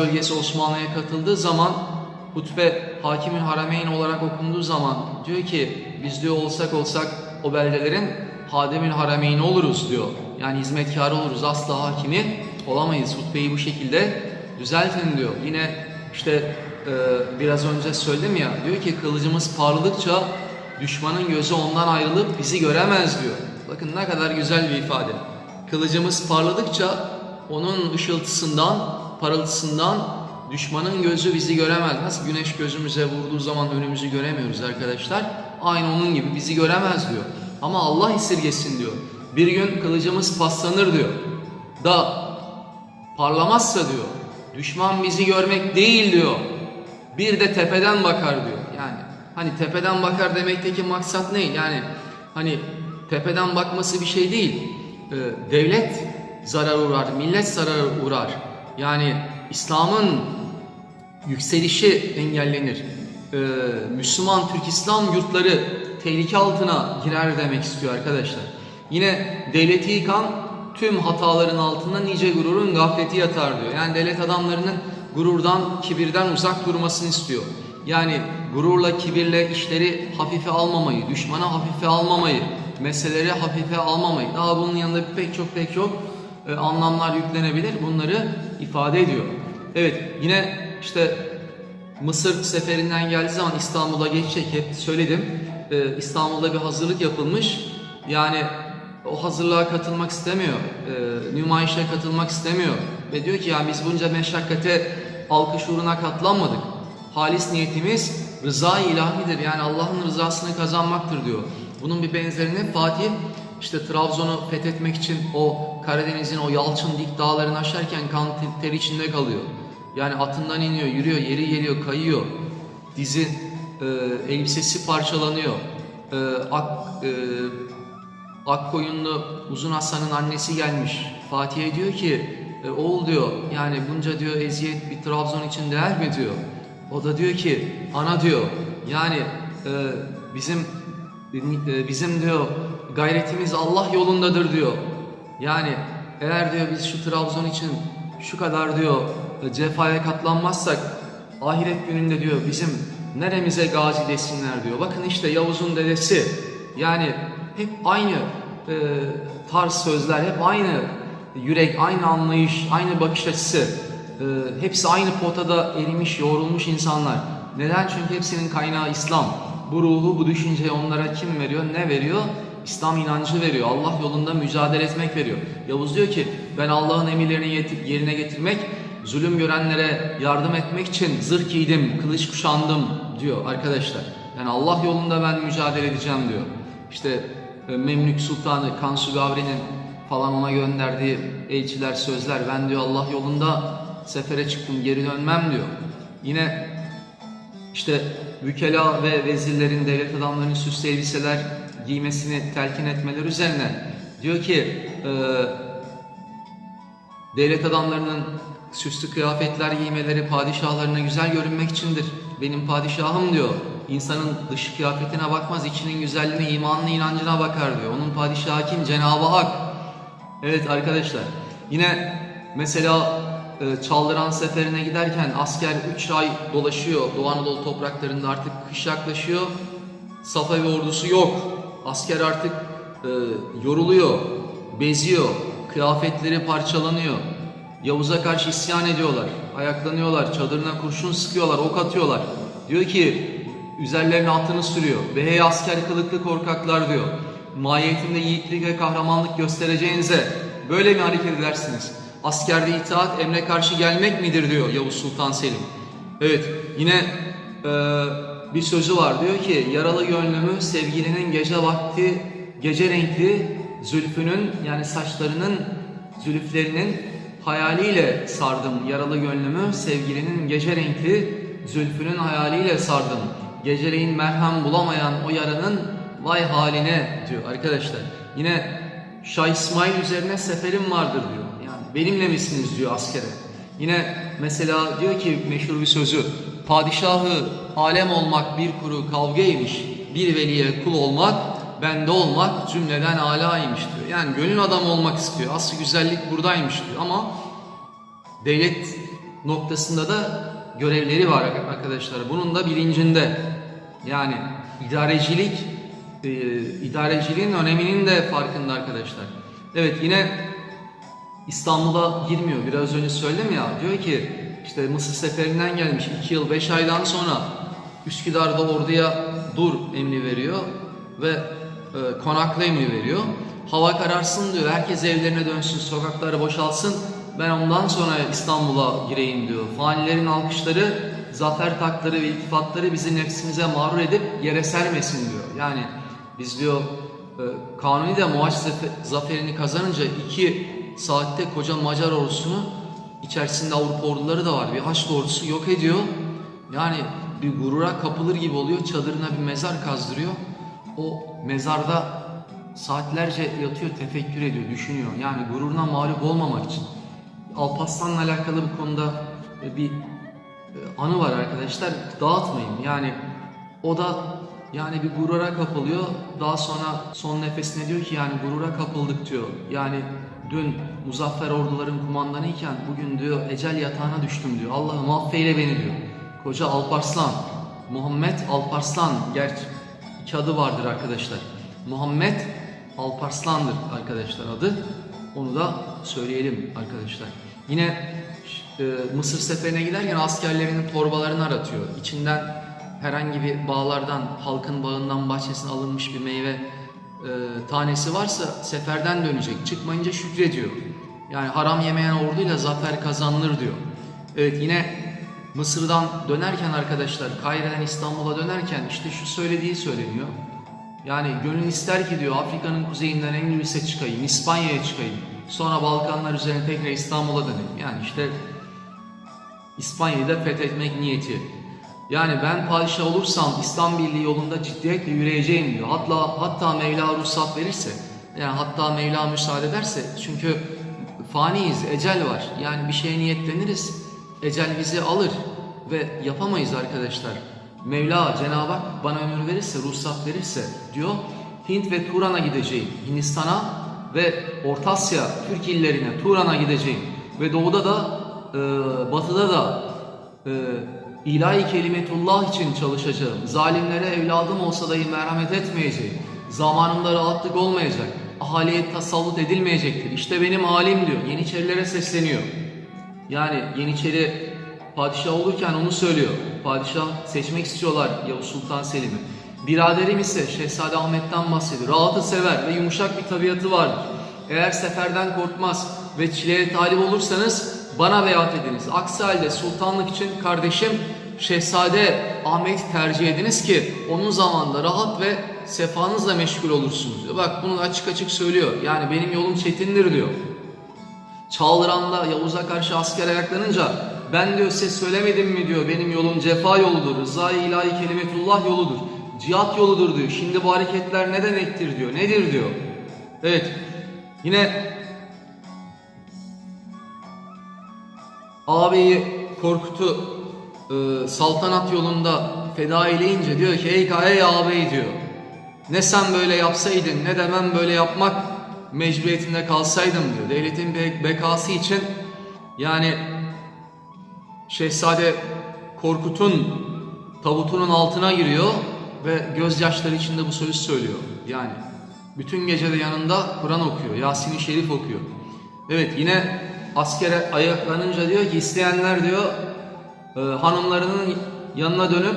Bölgesi Osmanlı'ya katıldığı zaman hutbe Hakimül Harameyn olarak okunduğu zaman diyor ki biz diyor olsak olsak o beldelerin Hademül Harameyn oluruz diyor. Yani hizmetkarı oluruz. Asla hakimi olamayız. Hutbeyi bu şekilde düzeltin diyor. Yine işte e, biraz önce söyledim ya diyor ki kılıcımız parladıkça düşmanın gözü ondan ayrılıp bizi göremez diyor. Bakın ne kadar güzel bir ifade. Kılıcımız parladıkça onun ışıltısından, parıltısından düşmanın gözü bizi göremez. Nasıl güneş gözümüze vurduğu zaman önümüzü göremiyoruz arkadaşlar. Aynı onun gibi bizi göremez diyor. Ama Allah esirgesin diyor. Bir gün kılıcımız paslanır diyor. Da parlamazsa diyor. Düşman bizi görmek değil diyor. Bir de tepeden bakar diyor. Yani hani tepeden bakar demekteki maksat ne? Yani hani tepeden bakması bir şey değil. Ee, devlet zarar uğrar, millet zarar uğrar. Yani İslam'ın yükselişi engellenir. Ee, Müslüman Türk İslam yurtları tehlike altına girer demek istiyor arkadaşlar. Yine devleti yıkan tüm hataların altında nice gururun gafleti yatar diyor. Yani devlet adamlarının gururdan, kibirden uzak durmasını istiyor. Yani gururla, kibirle işleri hafife almamayı, düşmana hafife almamayı, meseleleri hafife almamayı. Daha bunun yanında pek çok pek çok e, anlamlar yüklenebilir. Bunları ifade ediyor. Evet yine işte Mısır seferinden geldiği zaman İstanbul'a geçecek hep söyledim. Ee, İstanbul'da bir hazırlık yapılmış. Yani o hazırlığa katılmak istemiyor. Ee, nümayişe katılmak istemiyor. Ve diyor ki ya biz bunca meşakkate alkış uğruna katlanmadık. Halis niyetimiz rıza ilahidir. Yani Allah'ın rızasını kazanmaktır diyor. Bunun bir benzerini Fatih işte Trabzon'u fethetmek için o Karadeniz'in o yalçın dik dağlarını aşarken kan ter içinde kalıyor. Yani atından iniyor, yürüyor, yeri geliyor, kayıyor. Dizi, e, elbisesi parçalanıyor. E, ak, e, Akkoyunlu Uzun Hasan'ın annesi gelmiş. Fatih'e diyor ki, e, oğul diyor, yani bunca diyor eziyet bir Trabzon için değer mi diyor. O da diyor ki, ana diyor, yani e, bizim e, bizim diyor gayretimiz Allah yolundadır diyor. Yani eğer diyor biz şu Trabzon için şu kadar diyor cefaya katlanmazsak ahiret gününde diyor bizim neremize gazi desinler diyor. Bakın işte Yavuz'un dedesi yani hep aynı e, tarz sözler, hep aynı yürek, aynı anlayış, aynı bakış açısı. E, hepsi aynı potada erimiş, yoğrulmuş insanlar. Neden? Çünkü hepsinin kaynağı İslam. Bu ruhu, bu düşünceyi onlara kim veriyor, ne veriyor? İslam inancı veriyor. Allah yolunda mücadele etmek veriyor. Yavuz diyor ki ben Allah'ın emirlerini yerine getirmek, zulüm görenlere yardım etmek için zırh giydim, kılıç kuşandım diyor arkadaşlar. Yani Allah yolunda ben mücadele edeceğim diyor. İşte e, Memlük Sultanı Kansu Gavri'nin falan ona gönderdiği elçiler sözler ben diyor Allah yolunda sefere çıktım geri dönmem diyor. Yine işte vükela ve vezirlerin, devlet adamlarının süslü elbiseler giymesini telkin etmeleri üzerine diyor ki e, devlet adamlarının süslü kıyafetler giymeleri padişahlarına güzel görünmek içindir. Benim padişahım diyor. İnsanın dış kıyafetine bakmaz, içinin güzelliğine, imanına, inancına bakar diyor. Onun padişahı kim? Cenab-ı Hak. Evet arkadaşlar. Yine mesela e, Çaldıran seferine giderken asker 3 ay dolaşıyor. Doğu Anadolu topraklarında artık kış yaklaşıyor. Safavi ordusu yok. Asker artık e, yoruluyor, beziyor, kıyafetleri parçalanıyor. Yavuz'a karşı isyan ediyorlar, ayaklanıyorlar, çadırına kurşun sıkıyorlar, ok atıyorlar. Diyor ki üzerlerine atını sürüyor ve hey asker kılıklı korkaklar diyor. Mahiyetimde yiğitlik ve kahramanlık göstereceğinize böyle mi hareket edersiniz? Askerde itaat emre karşı gelmek midir diyor Yavuz Sultan Selim. Evet yine e, bir sözü var diyor ki yaralı gönlümü sevgilinin gece vakti gece renkli zülfünün yani saçlarının zülüflerinin hayaliyle sardım yaralı gönlümü sevgilinin gece renkli zülfünün hayaliyle sardım. Geceleyin merhem bulamayan o yaranın vay haline diyor arkadaşlar. Yine Şah İsmail üzerine seferim vardır diyor. Yani benimle misiniz diyor askere. Yine mesela diyor ki meşhur bir sözü. Padişahı alem olmak bir kuru kavgaymış. Bir veliye kul olmak bende olmak cümleden alaymış diyor. Yani gönül adamı olmak istiyor. Aslı güzellik buradaymış diyor ama devlet noktasında da görevleri var arkadaşlar. Bunun da bilincinde. Yani idarecilik, e, idareciliğin öneminin de farkında arkadaşlar. Evet yine İstanbul'a girmiyor. Biraz önce söyledim ya. Diyor ki işte Mısır seferinden gelmiş 2 yıl 5 aydan sonra Üsküdar'da orduya dur emri veriyor ve e, konakla emri veriyor. Hava kararsın diyor. Herkes evlerine dönsün, sokakları boşalsın. Ben ondan sonra İstanbul'a gireyim diyor. Fanilerin alkışları, zafer takları ve iltifatları bizi nefsimize mağrur edip yere sermesin diyor. Yani biz diyor e, Kanuni de Muaç zafe- zaferini kazanınca iki saatte koca Macar ordusunu içerisinde Avrupa orduları da var. Bir Haçlı ordusu yok ediyor. Yani bir gurura kapılır gibi oluyor. Çadırına bir mezar kazdırıyor. O mezarda saatlerce yatıyor, tefekkür ediyor, düşünüyor. Yani gururuna mağlup olmamak için. Alparslan'la alakalı bu konuda e, bir e, anı var arkadaşlar. Dağıtmayın. Yani o da yani bir gurura kapılıyor. Daha sonra son nefesine diyor ki yani gurura kapıldık diyor. Yani dün muzaffer orduların kumandanıyken bugün diyor ecel yatağına düştüm diyor. Allah'ım affeyle beni diyor. Koca Alparslan, Muhammed Alparslan, gerçi iki adı vardır arkadaşlar. Muhammed Alparslan'dır arkadaşlar adı. Onu da söyleyelim arkadaşlar. Yine e, Mısır seferine giderken askerlerinin torbalarını aratıyor. İçinden herhangi bir bağlardan, halkın bağından, bahçesine alınmış bir meyve e, tanesi varsa seferden dönecek. Çıkmayınca şükrediyor. Yani haram yemeyen orduyla zafer kazanılır diyor. Evet yine Mısır'dan dönerken arkadaşlar, Kahire'den İstanbul'a dönerken işte şu söylediği söyleniyor. Yani gönül ister ki diyor Afrika'nın kuzeyinden Endülüs'e çıkayım, İspanya'ya çıkayım. Sonra Balkanlar üzerine tekrar İstanbul'a döneyim. Yani işte İspanya'yı da fethetmek niyeti. Yani ben padişah olursam İslam Birliği yolunda ciddiyetle yürüyeceğim diyor. Hatta hatta Mevla ruhsat verirse, yani hatta Mevla müsaade ederse çünkü faniyiz, ecel var. Yani bir şeye niyetleniriz, ecel bizi alır ve yapamayız arkadaşlar. Mevla Cenab-ı Hak bana ömür verirse, ruhsat verirse diyor Hint ve Turan'a gideceğim. Hindistan'a ve Orta Asya Türk illerine Turan'a gideceğim. Ve doğuda da e, batıda da e, ilahi kelimetullah için çalışacağım. Zalimlere evladım olsa dahi merhamet etmeyeceğim. Zamanımda rahatlık olmayacak. Ahaliye tasallut edilmeyecektir. İşte benim halim diyor. Yeniçerilere sesleniyor. Yani Yeniçeri padişah olurken onu söylüyor. Padişah seçmek istiyorlar Yavuz Sultan Selim'i. Biraderim ise Şehzade Ahmet'ten bahsediyor. Rahatı sever ve yumuşak bir tabiatı vardır. Eğer seferden korkmaz ve çileye talip olursanız bana beyat ediniz. Aksi halde sultanlık için kardeşim Şehzade Ahmet'i tercih ediniz ki onun zamanında rahat ve sefanızla meşgul olursunuz diyor. Bak bunu açık açık söylüyor. Yani benim yolum çetindir diyor. Çağlıran'da Yavuz'a karşı asker ayaklanınca ben diyor size söylemedim mi diyor benim yolum cefa yoludur, rızayı ilahi kelimetullah yoludur, cihat yoludur diyor. Şimdi bu hareketler ne demektir diyor, nedir diyor. Evet yine ağabeyi Korkut'u e, saltanat yolunda feda eyleyince diyor ki ey, ey ağabey diyor. Ne sen böyle yapsaydın ne de ben böyle yapmak mecburiyetinde kalsaydım diyor. Devletin be- bekası için yani Şehzade Korkut'un tabutunun altına giriyor ve gözyaşları içinde bu sözü söylüyor. Yani bütün gece de yanında Kur'an okuyor, Yasin-i Şerif okuyor. Evet yine askere ayaklanınca diyor ki isteyenler diyor e, hanımlarının yanına dönüp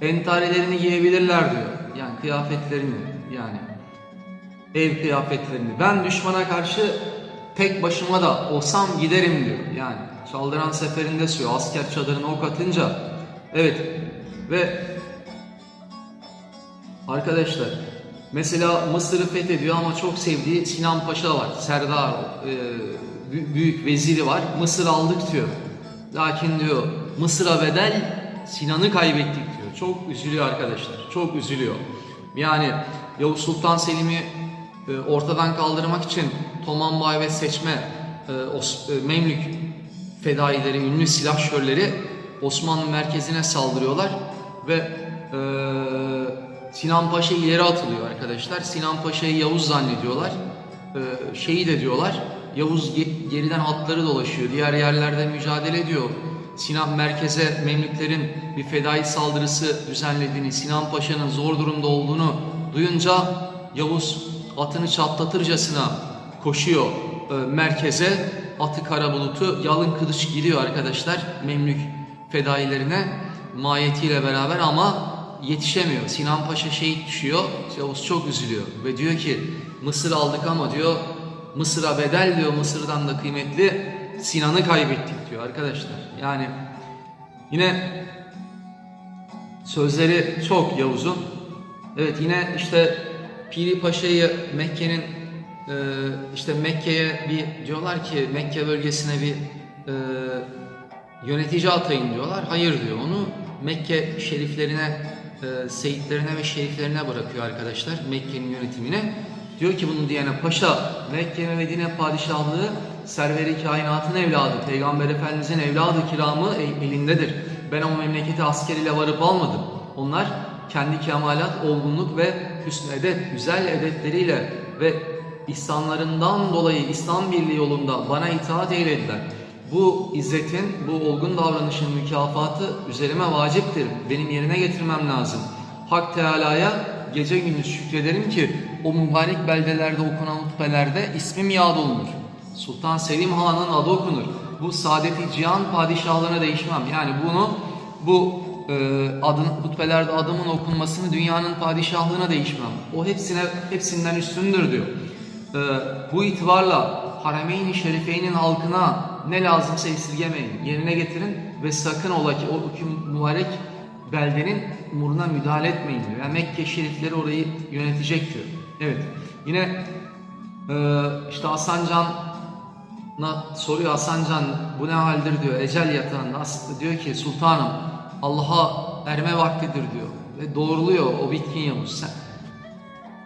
entarelerini giyebilirler diyor. Yani kıyafetlerini yani ev kıyafetlerini. Ben düşmana karşı tek başıma da olsam giderim diyor. Yani Çaldıran seferinde söylüyor. Asker çadırına ok atınca. Evet. Ve arkadaşlar mesela Mısır'ı fethediyor ama çok sevdiği Sinan Paşa var. Serdar e, büyük veziri var. Mısır aldık diyor. Lakin diyor Mısır'a bedel Sinan'ı kaybettik diyor. Çok üzülüyor arkadaşlar. Çok üzülüyor. Yani Yavuz Sultan Selim'i e, ortadan kaldırmak için Toman Bay ve seçme e, Os- e, Memlük fedaileri, ünlü silahşörleri Osmanlı merkezine saldırıyorlar ve e, Sinan Paşa ileri atılıyor arkadaşlar. Sinan Paşa'yı Yavuz zannediyorlar. E, şehit ediyorlar Yavuz ge- geriden hatları dolaşıyor. Diğer yerlerde mücadele ediyor. Sinan merkeze Memlüklerin bir fedai saldırısı düzenlediğini, Sinan Paşa'nın zor durumda olduğunu duyunca Yavuz atını çatlatırcasına koşuyor e, merkeze. Atı kara bulutu yalın kılıç giriyor arkadaşlar Memlük fedailerine mahiyetiyle beraber ama yetişemiyor. Sinan Paşa şehit düşüyor. Yavuz çok üzülüyor ve diyor ki Mısır aldık ama diyor Mısır'a bedel diyor Mısır'dan da kıymetli Sinan'ı kaybettik diyor arkadaşlar. Yani yine sözleri çok Yavuz'un. Evet yine işte Piri Paşa'yı Mekke'nin e, işte Mekke'ye bir diyorlar ki Mekke bölgesine bir e, yönetici atayın diyorlar. Hayır diyor. Onu Mekke şeriflerine, e, seyitlerine ve şeriflerine bırakıyor arkadaşlar. Mekke'nin yönetimine. Diyor ki bunu diyene paşa Mekke ve Medine padişahlığı serveri kainatın evladı, Peygamber Efendimizin evladı kiramı el- elindedir. Ben o memlekete asker ile varıp almadım. Onlar kendi kemalat, olgunluk ve hüsnü edep, güzel edepleriyle ve ihsanlarından dolayı İslam birliği yolunda bana itaat eylediler. Bu izzetin, bu olgun davranışın mükafatı üzerime vaciptir. Benim yerine getirmem lazım. Hak Teala'ya gece gündüz şükrederim ki o mübarek beldelerde okunan hutbelerde ismim yad olunur. Sultan Selim Han'ın adı okunur. Bu saadeti cihan padişahlığına değişmem. Yani bunu bu e, adın hutbelerde adımın okunmasını dünyanın padişahlığına değişmem. O hepsine hepsinden üstündür diyor. E, bu itibarla Haremeyn-i Şerifeyn'in halkına ne lazımsa esirgemeyin, yerine getirin ve sakın ola ki o hüküm mübarek beldenin umuruna müdahale etmeyin diyor. Yani Mekke şerifleri orayı yönetecek diyor. Evet. Yine e, işte Hasan Can'a soruyor Hasan Can bu ne haldir diyor. Ecel yatağında aslında diyor ki sultanım Allah'a erme vaktidir diyor. Ve doğruluyor o bitkin Yavuz. Sen,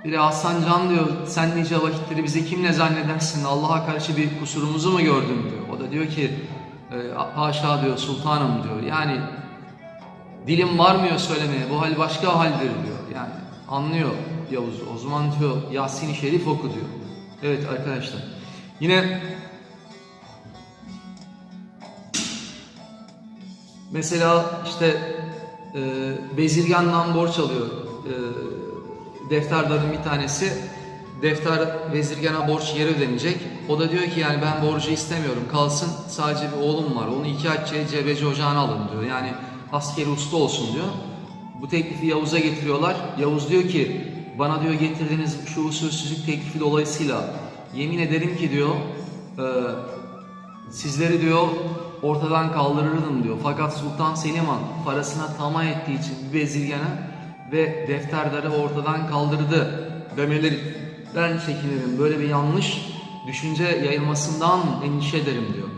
biri Hasan Can diyor sen nice vakitleri bizi kimle zannedersin Allah'a karşı bir kusurumuzu mu gördün diyor. O da diyor ki e, haşa diyor sultanım diyor. Yani dilim varmıyor söylemeye bu hal başka haldir diyor. Yani anlıyor Yavuz. O zaman diyor Yasin-i Şerif oku diyor. Evet arkadaşlar. Yine Mesela işte e, Bezirgan'dan borç alıyor. E, defterdarın bir tanesi. Defter Vezirgan'a borç geri ödenecek. O da diyor ki yani ben borcu istemiyorum kalsın sadece bir oğlum var. Onu iki aççıya cebeci ocağına alın diyor. Yani askeri usta olsun diyor. Bu teklifi Yavuz'a getiriyorlar. Yavuz diyor ki bana diyor getirdiğiniz şu usulsüzlük teklifi dolayısıyla yemin ederim ki diyor e, Sizleri diyor ortadan kaldırırdım diyor. Fakat Sultan Selim Han parasına tamah ettiği için bir bezirgene ve defterdarı ortadan kaldırdı demelerinden çekinirim. Böyle bir yanlış düşünce yayılmasından endişe ederim diyor.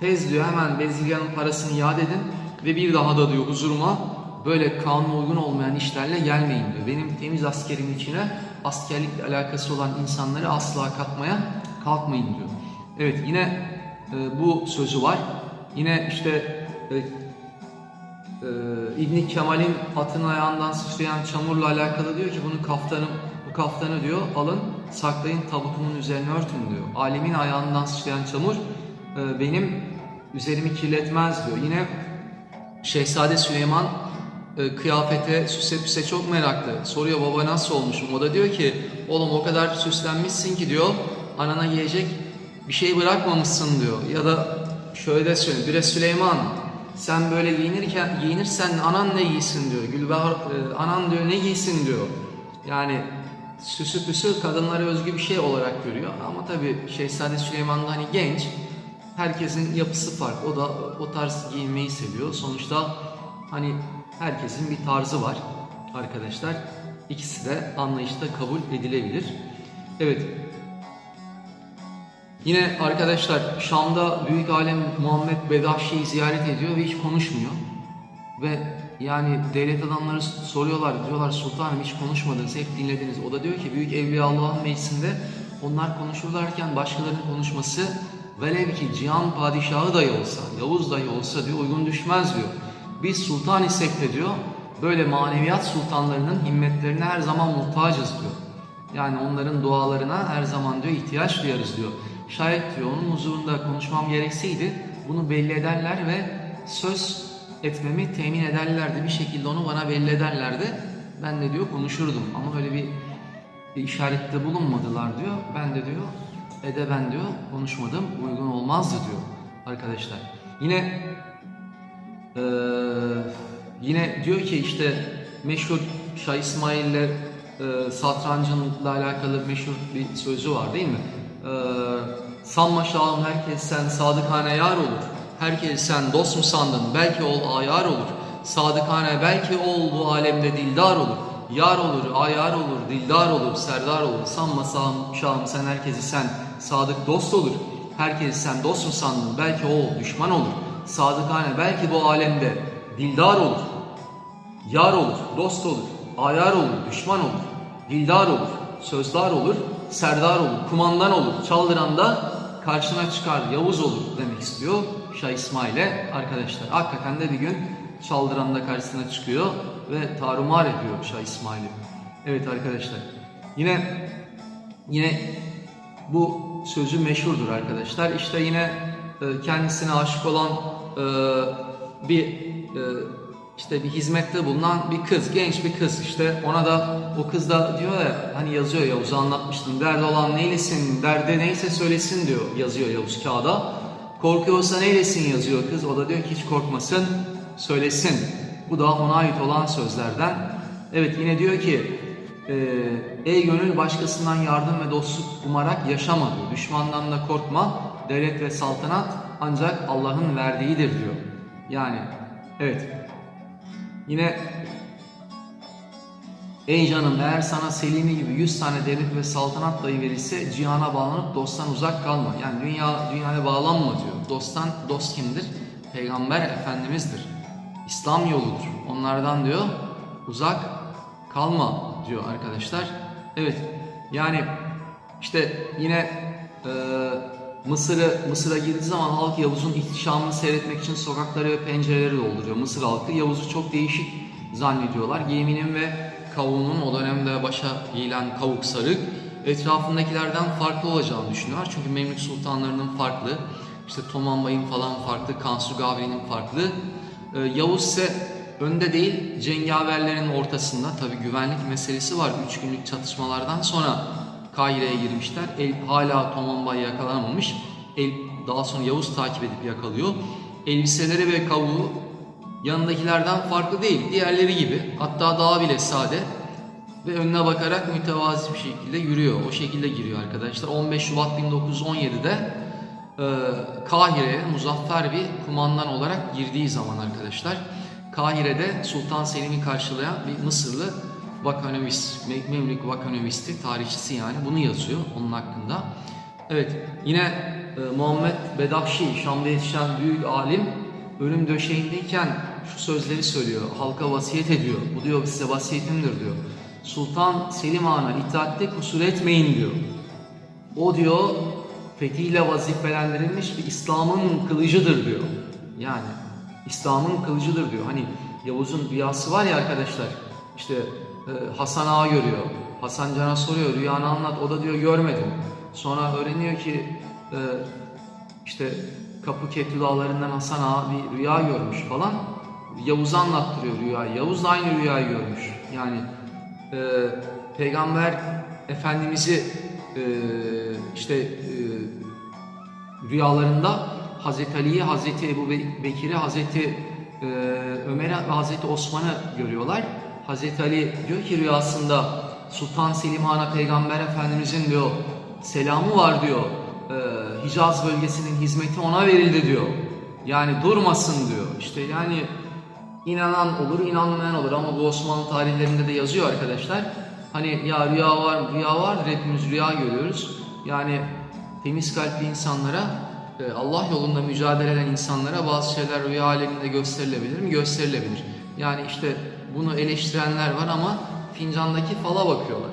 Tez diyor hemen bezirganın parasını iade edin ve bir daha da diyor huzuruma böyle kanuna uygun olmayan işlerle gelmeyin diyor. Benim temiz askerimin içine askerlikle alakası olan insanları asla katmaya kalkmayın diyor. Evet yine e, bu sözü var. Yine işte e, e, İbn Kemal'in atın ayağından sıçrayan çamurla alakalı diyor ki bunu kaftanım bu kaftanı diyor alın saklayın tabutumun üzerine örtün diyor. Alimin ayağından sıçrayan çamur e, benim üzerimi kirletmez diyor. Yine Şehzade Süleyman e, kıyafete, süse püse çok meraklı. Soruyor baba nasıl olmuşum? O da diyor ki oğlum o kadar süslenmişsin ki diyor anana giyecek bir şey bırakmamışsın diyor. Ya da şöyle de söylüyor. Bire Süleyman sen böyle giyinirken giyinirsen anan ne giysin diyor. Gülbahar e, anan diyor ne giysin diyor. Yani süsü püsü kadınlara özgü bir şey olarak görüyor. Ama tabii Şehzade Süleyman da hani genç. Herkesin yapısı farklı. O da o tarz giyinmeyi seviyor. Sonuçta hani herkesin bir tarzı var arkadaşlar. İkisi de anlayışta kabul edilebilir. Evet, Yine arkadaşlar Şam'da büyük alem Muhammed Bedahşi'yi ziyaret ediyor ve hiç konuşmuyor. Ve yani devlet adamları soruyorlar, diyorlar sultanım hiç konuşmadınız, hep dinlediniz. O da diyor ki büyük Evliya Allah'ın meclisinde onlar konuşurlarken başkalarının konuşması velev ki cihan padişahı dahi olsa, Yavuz dahi olsa diyor uygun düşmez diyor. Biz sultan isek de diyor böyle maneviyat sultanlarının himmetlerine her zaman muhtacız diyor. Yani onların dualarına her zaman diyor ihtiyaç duyarız diyor. Şayet diyor onun huzurunda konuşmam gerekseydi bunu belli ederler ve söz etmemi temin ederlerdi. Bir şekilde onu bana belli ederlerdi. Ben de diyor konuşurdum ama öyle bir bir işarette bulunmadılar diyor. Ben de diyor edeben diyor konuşmadım uygun olmazdı diyor arkadaşlar. Yine eee, yine diyor ki işte meşhur Şah İsmail'le eee satrancınla alakalı meşhur bir sözü var değil mi? Eee sanma şahım herkes sen sadıkane yar olur. Herkes sen dost mu sandın belki ol ayar olur. Sadıkane belki ol bu alemde dildar olur. Yar olur, ayar olur, dildar olur, serdar olur. Sanma şahım sen herkesi sen sadık dost olur. Herkesi sen dost mu sandın belki o düşman olur. Sadıkane belki bu alemde dildar olur. Yar olur, dost olur, ayar olur, düşman olur, dildar olur, sözdar olur, serdar olur, kumandan olur, çaldıran da karşına çıkar, Yavuz olur demek istiyor Şah İsmail'e arkadaşlar. Hakikaten de bir gün çaldıran da karşısına çıkıyor ve tarumar ediyor Şah İsmail'i. Evet arkadaşlar. Yine yine bu sözü meşhurdur arkadaşlar. İşte yine e, kendisine aşık olan e, bir e, işte bir hizmette bulunan bir kız, genç bir kız işte ona da o kız da diyor ya hani yazıyor Yavuz'a anlatmıştım. Derdi olan neylesin, derde neyse söylesin diyor yazıyor Yavuz kağıda. Korkuyorsa neylesin yazıyor kız. O da diyor ki hiç korkmasın, söylesin. Bu da ona ait olan sözlerden. Evet yine diyor ki ey gönül başkasından yardım ve dostluk umarak yaşama diyor. Düşmandan da korkma. Devlet ve saltanat ancak Allah'ın verdiğidir diyor. Yani evet. Yine Ey canım eğer sana Selimi gibi 100 tane devlet ve saltanat dayı verilse cihana bağlanıp dosttan uzak kalma. Yani dünya dünyaya bağlanma diyor. Dosttan dost kimdir? Peygamber Efendimiz'dir. İslam yoludur. Onlardan diyor uzak kalma diyor arkadaşlar. Evet yani işte yine e, Mısır'ı Mısır'a girdiği zaman halk Yavuz'un ihtişamını seyretmek için sokakları ve pencereleri dolduruyor. Mısır halkı Yavuz'u çok değişik zannediyorlar. Giyiminin ve kavuğunun o dönemde başa giyilen kavuk sarık etrafındakilerden farklı olacağını düşünüyorlar. Çünkü Memlük sultanlarının farklı, işte Toman Bay'ın falan farklı, Kansu Gavri'nin farklı. Ee, Yavuz ise önde değil, cengaverlerin ortasında. Tabi güvenlik meselesi var. Üç günlük çatışmalardan sonra Kahire'ye girmişler. El, hala Toman Bay yakalanamamış. El, daha sonra Yavuz takip edip yakalıyor. Elbiseleri ve kavuğu yanındakilerden farklı değil. Diğerleri gibi. Hatta daha bile sade. Ve önüne bakarak mütevazi bir şekilde yürüyor. O şekilde giriyor arkadaşlar. 15 Şubat 1917'de e, Kahire'ye muzaffer bir kumandan olarak girdiği zaman arkadaşlar. Kahire'de Sultan Selim'i karşılayan bir Mısırlı vakanovist, Me- Memlük vakanomisti, tarihçisi yani bunu yazıyor onun hakkında. Evet yine e, Muhammed Bedahşi, Şam'da yetişen büyük alim ölüm döşeğindeyken şu sözleri söylüyor. Halka vasiyet ediyor. Bu diyor size vasiyetimdir diyor. Sultan Selim Han'a itaatte kusur etmeyin diyor. O diyor fethiyle vazifelendirilmiş bir İslam'ın kılıcıdır diyor. Yani İslam'ın kılıcıdır diyor. Hani Yavuz'un rüyası var ya arkadaşlar. İşte e, Hasan Ağa görüyor. Hasan Can'a soruyor rüyanı anlat. O da diyor görmedim. Sonra öğreniyor ki e, işte Kapı Ketü Dağları'ndan Hasan Ağa bir rüya görmüş falan. Yavuz'a anlattırıyor rüyayı. Yavuz da aynı rüyayı görmüş. Yani e, Peygamber Efendimiz'i e, işte e, rüyalarında Hazreti Ali'yi, Hazreti Ebu Be- Bekir'i, Hazreti e, Ömer'i ve Hazreti Osman'ı görüyorlar. Hazreti Ali diyor ki rüyasında Sultan Selim Han'a Peygamber Efendimiz'in diyor selamı var diyor. E, Hicaz bölgesinin hizmeti ona verildi diyor. Yani durmasın diyor. İşte yani inanan olur, inanmayan olur ama bu Osmanlı tarihlerinde de yazıyor arkadaşlar. Hani ya rüya var? Rüya vardır. Hepimiz rüya görüyoruz. Yani temiz kalpli insanlara, Allah yolunda mücadele eden insanlara bazı şeyler rüya aleminde gösterilebilir mi? Gösterilebilir. Yani işte bunu eleştirenler var ama fincandaki fala bakıyorlar.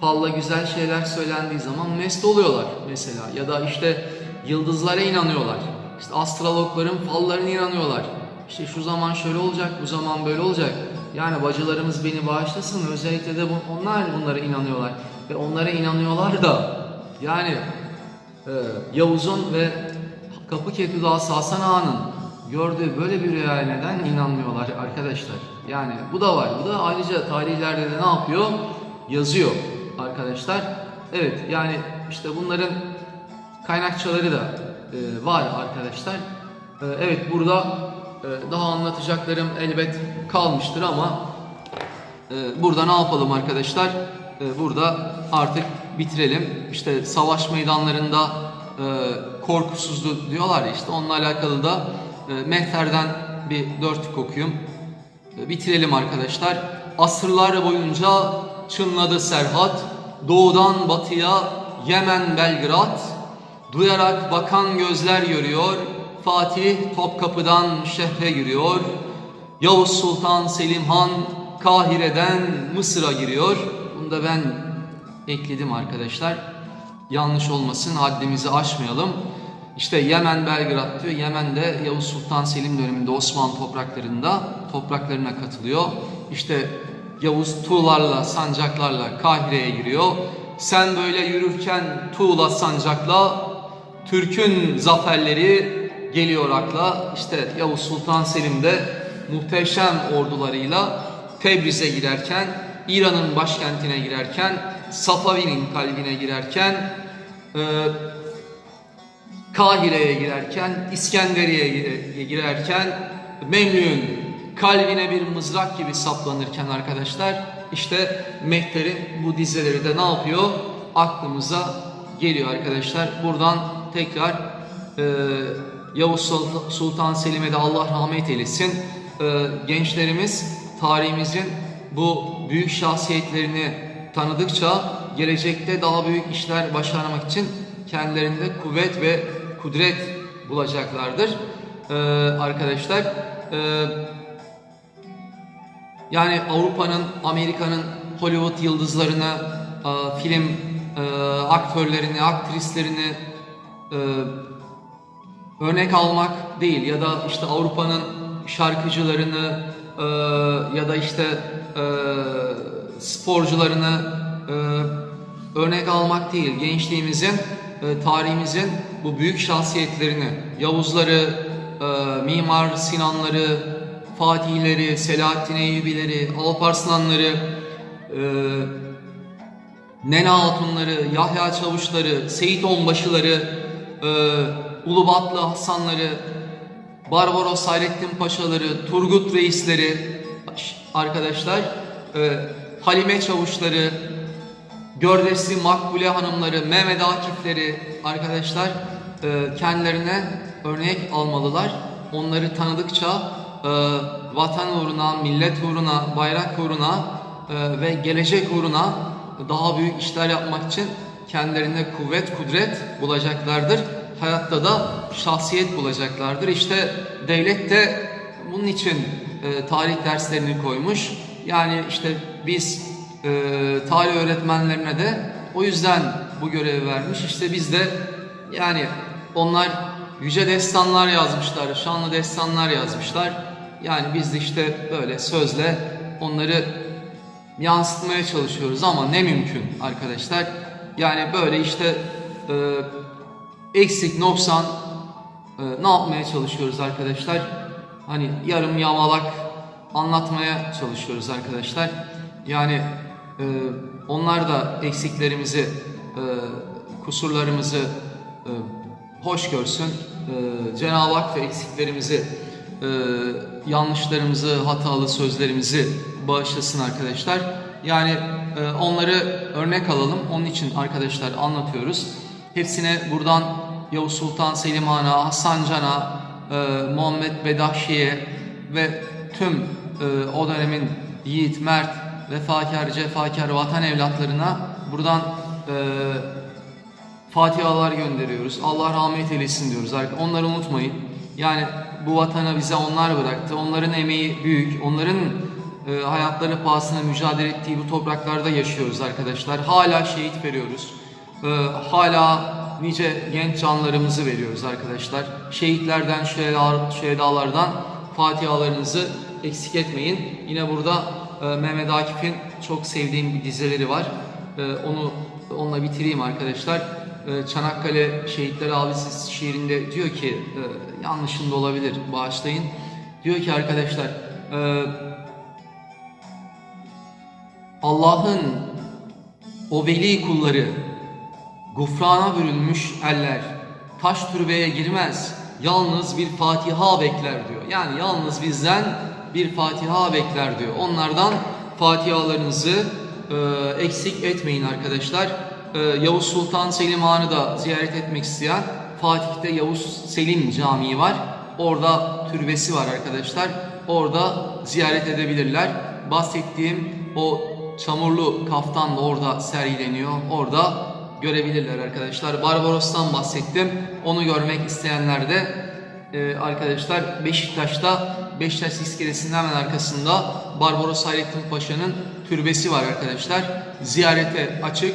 Falla güzel şeyler söylendiği zaman mest oluyorlar mesela. Ya da işte yıldızlara inanıyorlar. İşte astrologların fallarına inanıyorlar. İşte şu zaman şöyle olacak, bu zaman böyle olacak. Yani bacılarımız beni bağışlasın. Özellikle de onlar bunlara inanıyorlar. Ve onlara inanıyorlar da yani Yavuz'un ve Kapı Ketudağ Hasan Ağa'nın gördüğü böyle bir rüyaya neden inanmıyorlar arkadaşlar? Yani bu da var. Bu da ayrıca tarihlerde de ne yapıyor? Yazıyor arkadaşlar. Evet yani işte bunların kaynakçaları da e, var arkadaşlar. E, evet burada e, daha anlatacaklarım elbet kalmıştır ama e, burada ne yapalım arkadaşlar? E, burada artık bitirelim. İşte savaş meydanlarında e, korkusuzluğu diyorlar ya işte onunla alakalı da e, Mehter'den bir dörtlük okuyayım. E, bitirelim arkadaşlar. Asırlar boyunca çınladı Serhat, doğudan batıya Yemen Belgrad, duyarak bakan gözler görüyor, Fatih Topkapı'dan şehre giriyor, Yavuz Sultan Selim Han Kahire'den Mısır'a giriyor. Bunu da ben ekledim arkadaşlar. Yanlış olmasın, haddimizi aşmayalım. İşte Yemen Belgrad diyor. Yemen'de Yavuz Sultan Selim döneminde Osmanlı topraklarında topraklarına katılıyor. İşte Yavuz Tuğlarla, sancaklarla Kahire'ye giriyor. Sen böyle yürürken Tuğla sancakla Türk'ün zaferleri geliyor akla. İşte Yavuz Sultan Selim de muhteşem ordularıyla Tebriz'e girerken, İran'ın başkentine girerken, Safavi'nin kalbine girerken, e, Kahire'ye girerken, İskenderiye'ye girerken, Memlük'ün kalbine bir mızrak gibi saplanırken arkadaşlar, işte Mehter'in bu dizeleri de ne yapıyor? Aklımıza geliyor arkadaşlar. Buradan tekrar e, Yavuz Sultan- Selim'e de Allah rahmet eylesin. E, gençlerimiz tarihimizin bu büyük şahsiyetlerini tanıdıkça gelecekte daha büyük işler başarmak için kendilerinde kuvvet ve kudret bulacaklardır. E, arkadaşlar e, yani Avrupa'nın, Amerika'nın Hollywood yıldızlarını, e, film e, aktörlerini, aktrislerini e, örnek almak değil ya da işte Avrupa'nın şarkıcılarını e, ya da işte e, sporcularını e, örnek almak değil. Gençliğimizin, e, tarihimizin bu büyük şahsiyetlerini, Yavuzları, e, Mimar Sinanları, Fatihleri, Selahattin Eyyubileri, Alparslanları, e, Nene Hatunları, Yahya Çavuşları, Seyit Onbaşıları, e, Ulubatlı Hasanları, Barbaros Hayrettin Paşaları, Turgut Reisleri, arkadaşlar, e, Halime Çavuşları, Gördesli Makbule Hanımları, Mehmet Akifleri, arkadaşlar e, kendilerine örnek almalılar. Onları tanıdıkça e, vatan uğruna, millet uğruna, bayrak uğruna e, ve gelecek uğruna daha büyük işler yapmak için kendilerine kuvvet, kudret bulacaklardır. Hayatta da şahsiyet bulacaklardır. İşte devlet de bunun için e, tarih derslerini koymuş. Yani işte biz e, tarih öğretmenlerine de o yüzden bu görevi vermiş. İşte biz de yani onlar yüce destanlar yazmışlar, şanlı destanlar yazmışlar. Yani biz de işte böyle sözle onları yansıtmaya çalışıyoruz ama ne mümkün arkadaşlar. Yani böyle işte e, eksik noksan e, ne yapmaya çalışıyoruz arkadaşlar? Hani yarım yamalak anlatmaya çalışıyoruz arkadaşlar. Yani e, onlar da eksiklerimizi, e, kusurlarımızı e, hoş görsün. E, Cenab-ı Hak da eksiklerimizi, e, yanlışlarımızı, hatalı sözlerimizi bağışlasın arkadaşlar. Yani e, onları örnek alalım. Onun için arkadaşlar anlatıyoruz. Hepsine buradan Yavuz Sultan Selim Han'a, Hasan Can'a, e, Muhammed Bedahşi'ye ve tüm e, o dönemin yiğit, mert, vefakar, cefakar vatan evlatlarına buradan e, Fatihalar gönderiyoruz. Allah rahmet eylesin diyoruz. Onları unutmayın. Yani bu vatanı bize onlar bıraktı. Onların emeği büyük. Onların e, hayatları pahasına mücadele ettiği bu topraklarda yaşıyoruz arkadaşlar. Hala şehit veriyoruz. E, hala nice genç canlarımızı veriyoruz arkadaşlar. Şehitlerden, şehda- şehdalardan Fatihalarınızı eksik etmeyin. Yine burada Mehmet Akif'in çok sevdiğim bir dizeleri var. E, onu onunla bitireyim arkadaşlar. e, Çanakkale Şehitler Abisi şiirinde diyor ki e, yanlışım da olabilir bağışlayın. Diyor ki arkadaşlar e, Allah'ın o veli kulları gufrana bürünmüş eller taş türbeye girmez yalnız bir Fatiha bekler diyor. Yani yalnız bizden bir Fatiha bekler diyor. Onlardan Fatihalarınızı e, eksik etmeyin arkadaşlar. E, Yavuz Sultan Selim Han'ı da ziyaret etmek isteyen Fatih'te Yavuz Selim Camii var. Orada türbesi var arkadaşlar. Orada ziyaret edebilirler. Bahsettiğim o çamurlu kaftan da orada sergileniyor. Orada görebilirler arkadaşlar. Barbaros'tan bahsettim. Onu görmek isteyenler de e, arkadaşlar Beşiktaş'ta Beşiktaş iskelesinin hemen arkasında Barbaros Hayrettin Paşa'nın türbesi var arkadaşlar. Ziyarete açık.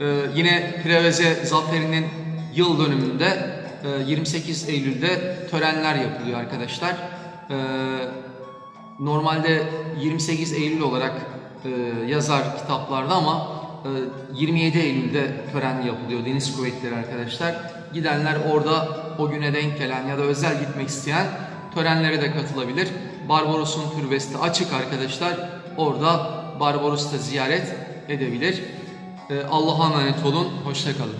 E, yine Preveze Zaferi'nin yıl dönümünde e, 28 Eylül'de törenler yapılıyor arkadaşlar. E, normalde 28 Eylül olarak e, yazar kitaplarda ama e, 27 Eylül'de tören yapılıyor Deniz Kuvvetleri arkadaşlar. Gidenler orada o güne denk gelen ya da özel gitmek isteyen törenlere de katılabilir. Barbaros'un türbesi de açık arkadaşlar. Orada Barbaros'u da ziyaret edebilir. E, Allah'a emanet olun. Hoşçakalın.